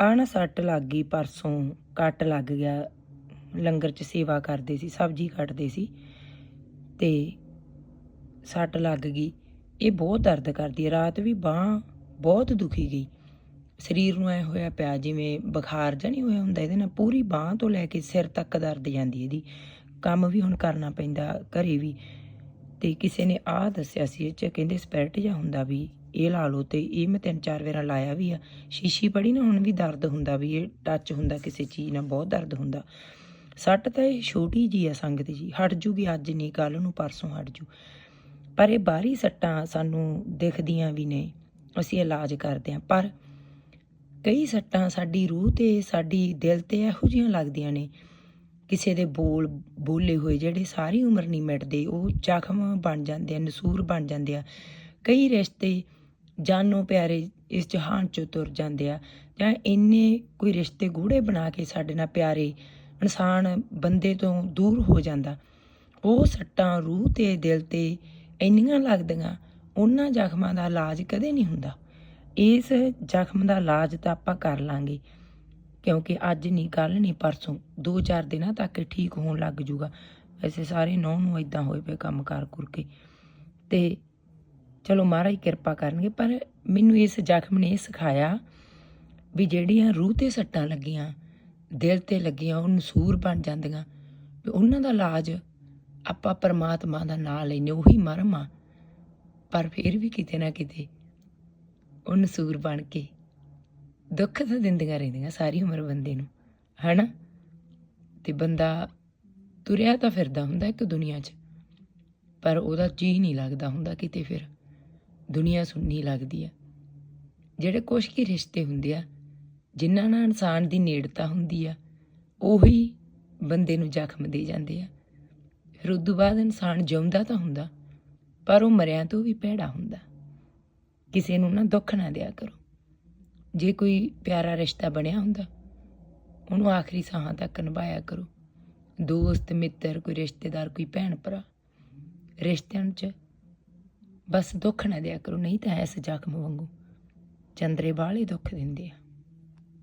ਆ ਨਾ ਸੱਟ ਲੱਗ ਗਈ ਪਰਸੋਂ, ਕੱਟ ਲੱਗ ਗਿਆ। ਲੰਗਰ 'ਚ ਸੇਵਾ ਕਰਦੇ ਸੀ, ਸਬਜ਼ੀ ਕੱਟਦੇ ਸੀ ਤੇ ਸੱਟ ਲੱਗ ਗਈ। ਇਹ ਬਹੁਤ ਦਰਦ ਕਰਦੀ ਹੈ। ਰਾਤ ਵੀ ਬਾਹ ਬਹੁਤ ਦੁਖੀ ਗਈ। ਸਰੀਰ ਨੂੰ ਐ ਹੋਇਆ ਪਿਆ ਜਿਵੇਂ ਬੁਖਾਰ ਜਾਂ ਨਹੀਂ ਹੋਇਆ ਹੁੰਦਾ ਇਹਦੇ ਨਾਲ। ਪੂਰੀ ਬਾਹ ਤੋਂ ਲੈ ਕੇ ਸਿਰ ਤੱਕ ਦਰਦ ਜਾਂਦੀ ਇਹਦੀ। ਕੰਮ ਵੀ ਹੁਣ ਕਰਨਾ ਪੈਂਦਾ, ਘਰੇ ਵੀ। ਤੇ ਕਿਸੇ ਨੇ ਆਹ ਦੱਸਿਆ ਸੀ, ਇਹ ਚ ਕਹਿੰਦੇ ਸਪੈਰਟ ਜਾਂ ਹੁੰਦਾ ਵੀ ਇਹ ਲਾ ਲਓ ਤੇ ਇਹ ਮੈਂ ਤਿੰਨ ਚਾਰ ਵਾਰ ਲਾਇਆ ਵੀ ਆ। ਸ਼ੀਸ਼ੀ ਪੜੀ ਨਾ, ਹੁਣ ਵੀ ਦਰਦ ਹੁੰਦਾ ਵੀ ਇਹ ਟੱਚ ਹੁੰਦਾ ਕਿਸੇ ਚੀਜ਼ ਨਾਲ, ਬਹੁਤ ਦਰਦ ਹੁੰਦਾ। ਸੱਟ ਤਾਂ ਇਹ ਛੋਟੀ ਜੀ ਆ ਸੰਗਤ ਜੀ, ਹਟ ਜੂਗੀ ਅੱਜ ਨਹੀਂ ਕੱਲ ਨੂੰ ਪਰਸੋਂ ਹਟ ਜੂ। ਪਰ ਇਹ ਬਾਹਰੀ ਸੱਟਾਂ ਸਾਨੂੰ ਦਿਖਦੀਆਂ ਵੀ ਨੇ, ਅਸੀਂ ਇਲਾਜ ਕਰਦੇ ਹਾਂ। ਪਰ ਕਈ ਸੱਟਾਂ ਸਾਡੀ ਰੂਹ ਤੇ, ਸਾਡੀ ਦਿਲ ਤੇ ਇਹੋ ਜਿਹੀਆਂ ਲੱਗਦੀਆਂ ਨੇ। ਕਿਸੇ ਦੇ ਬੋਲ, ਬੋਲੇ ਹੋਏ ਜਿਹੜੇ ਸਾਰੀ ਉਮਰ ਨਹੀਂ ਮਿਟਦੇ, ਉਹ ਜ਼ਖਮ ਬਣ ਜਾਂਦੇ ਆ, ਨਸੂਰ ਬਣ ਜਾਂਦੇ ਆ। ਕਈ ਰਿਸ਼ਤੇ ਜਾਨੋਂ ਪਿਆਰੇ ਇਸ ਜਹਾਨ ਚੋਂ ਤੁਰ ਜਾਂਦੇ ਆ। ਜਾਂ ਇੰਨੇ ਕੋਈ ਰਿਸ਼ਤੇ ਗੂੜੇ ਬਣਾ ਕੇ ਸਾਡੇ ਨਾਲ ਪਿਆਰੇ ਇਨਸਾਨ ਬੰਦੇ ਤੋਂ ਦੂਰ ਹੋ ਜਾਂਦਾ। ਉਹ ਸੱਟਾਂ ਰੂਹ ਤੇ, ਦਿਲ ਤੇ ਇੰਨੀਆਂ ਲੱਗਦੀਆਂ, ਉਹਨਾਂ ਜ਼ਖਮਾਂ ਦਾ ਇਲਾਜ ਕਦੇ ਨਹੀਂ ਹੁੰਦਾ। ਇਸ ਜ਼ਖਮ ਦਾ ਇਲਾਜ ਤਾਂ ਆਪਾਂ ਕਰ ਲਾਂਗੇ, ਕਿਉਂਕਿ ਅੱਜ ਨਹੀਂ ਕੱਲ ਨਹੀਂ, ਪਰਸੋਂ 2-4 ਦਿਨਾਂ ਤੱਕ ਠੀਕ ਹੋਣ ਲੱਗ ਜੂਗਾ। ਵੈਸੇ ਸਾਰੇ ਨੌ ਨੂੰ ਇਦਾਂ ਹੋਏ ਪਏ ਕੰਮ ਕਾਰ ਕਰਕੇ ਤੇ ਚਲੋ ਮਹਾਰਾਜ ਕਿਰਪਾ ਕਰਨਗੇ, ਪਰ ਮੈਨੂੰ ਇਸ ਜ਼ਖਮ ਨੇ ਇਹ ਸਿਖਾਇਆ ਵੀ ਜਿਹੜੀਆਂ ਰੂਹ ਤੇ ਸੱਟਾਂ ਲੱਗੀਆਂ, ਦਿਲ ਤੇ ਲੱਗੀਆਂ, ਉਹ ਨਸੂਰ ਬਣ ਜਾਂਦੀਆਂ, ਵੀ ਉਹਨਾਂ ਦਾ ਇਲਾਜ ਆਪਾਂ ਪਰਮਾਤਮਾ ਦਾ ਨਾਮ ਲੈਨੇ, ਉਹੀ ਮਰਮ ਆ। ਪਰ ਫਿਰ ਵੀ ਕਿਤੇ ਨਾ ਕਿਤੇ ਉਹ ਨਸੂਰ ਬਣ ਕੇ ਦੁੱਖ ਤਾਂ ਦਿੰਦੀਆਂ ਰਹਿੰਦੀਆਂ ਸਾਰੀ ਉਮਰ ਬੰਦੇ ਨੂੰ, ਹਨਾ? ਤੇ ਬੰਦਾ ਤੁਰਿਆ ਤਾਂ ਫਿਰਦਾ ਹੁੰਦਾ ਇੱਕ ਦੁਨੀਆ 'ਚ, ਪਰ ਉਹਦਾ ਜੀ ਨਹੀਂ ਲੱਗਦਾ ਹੁੰਦਾ ਕਿਤੇ ਫਿਰ। ਦੁਨੀਆ ਸੁੰਨੀ ਲੱਗਦੀ ਆ। ਜਿਹੜੇ ਕੁਛ ਕੀ ਰਿਸ਼ਤੇ ਹੁੰਦੇ ਆ, ਜਿਨ੍ਹਾਂ ਨਾਲ ਇਨਸਾਨ ਦੀ ਨੇੜਤਾ ਹੁੰਦੀ ਆ, ਉਹੀ ਬੰਦੇ ਨੂੰ ਜ਼ਖਮ ਦੇ ਜਾਂਦੇ ਆ। ਫਿਰ ਉਦੋਂ ਬਾਅਦ ਇਨਸਾਨ ਜਿਉਂਦਾ ਤਾਂ ਹੁੰਦਾ, ਪਰ ਉਹ ਮਰਿਆਂ ਤੋਂ ਵੀ ਭੈੜਾ ਹੁੰਦਾ। ਕਿਸੇ ਨੂੰ ਨਾ ਦੁੱਖ ਨਾ ਦਿਆ ਕਰੋ। ਜੇ ਕੋਈ ਪਿਆਰਾ ਰਿਸ਼ਤਾ ਬਣਿਆ ਹੁੰਦਾ, ਉਹਨੂੰ ਆਖਰੀ ਸਾਹਾਂ ਤੱਕ ਨਿਭਾਇਆ ਕਰੋ। ਦੋਸਤ, ਮਿੱਤਰ, ਕੋਈ ਰਿਸ਼ਤੇਦਾਰ, ਕੋਈ ਭੈਣ ਭਰਾ ਰਿਸ਼ਤਿਆਂ 'ਚ ਬਸ ਦੁੱਖ ਨਾ ਦਿਆ ਕਰੋ, ਨਹੀਂ ਤਾਂ ਐਸ ਜ਼ਖਮ ਵਾਂਗੂ। ਚੰਦਰੇ ਬਾਲੇ ਦੁੱਖ ਦਿੰਦੇ ਆ।